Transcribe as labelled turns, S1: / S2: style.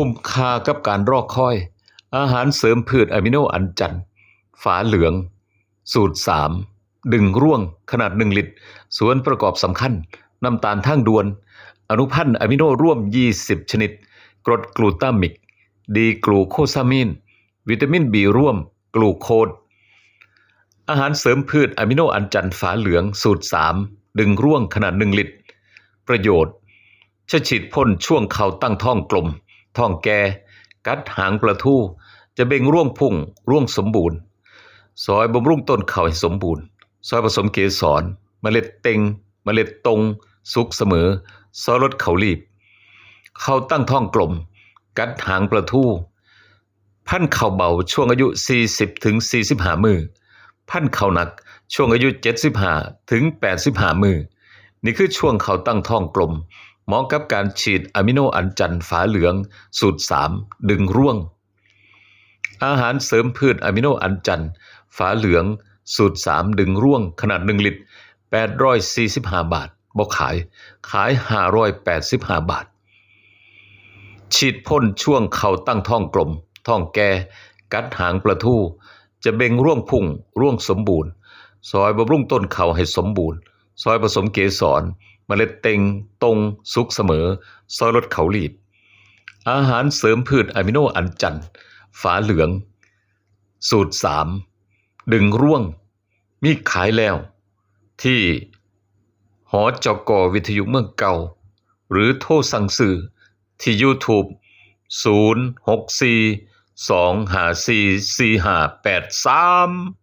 S1: คุ้มค่ากับการรอคอย อาหารเสริมพืชอะมิโนอันจันฝาเหลือง สูตร 3 ดึงร่วงขนาด 1 ลิตร ส่วนประกอบสำคัญ น้ำตาลทางดวน อนุพันธ์อะมิโนร่วม 20 ชนิด กรดกลูตามิก ดีกลูโคซามีน วิตามินบีร่วม กลูโคดอาหารเสริมพืชอะมิโนอันจันฝาเหลือง สูตร 3 ดึงร่วงขนาด 1 ลิตร ประโยชน์ชฉีดพ่นช่วงเขาตั้งท้องกลม ท้องแก่กัดหางปลาทู่ จะเบ่งร่วงพุ่ง ร่วงสมบูรณ์ ซอยบำรุงต้นเข่าให้สมบูรณ์ ซอยผสมเกสรเมล็ดเต็ง เมล็ดตรง สุกเสมอ ซอยลดเข่ารีบ เขาตั้งท้องกลม กัดหางปลาทู่ พันธุ์เข่าเบาช่วงอายุ 40ถึง45 มือ พันธุ์เข่าหนักช่วงอายุ 75ถึง85 มือ นี่คือช่วงเขาตั้งท้องกลม เหมาะกับการฉีดอะมิโนอันจันฝาเหลือง สูตร 3 ดึงร่วง อาหารเสริมพืชอะมิโนอันจันฝาเหลือง สูตร 3 ดึงร่วง ขนาด 1 ลิตร 845 บาทบ่ขาย ขาย 585 บาท ฉีดพ่นช่วงเข่าตั้งท้องกลม ท้องแก่กัดหางปลาทูจะเบ่งร่วงพุ่งร่วงสมบูรณ์ ซอยบำรุงต้นเข่าให้สมบูรณ์ ซอยผสมเกสร เมล็ดเต็ง ตรง สุกเสมอ ซอยลดเขารีบอาหารเสริมพืชอะมิโนอันจันฝาเหลือง สูตร 3 ดึงร่วง มีขายแล้ว ที่หอจกวิทยุเมืองเก่า หรือโทรสั่งซื้อที่ YouTube 064 254 4583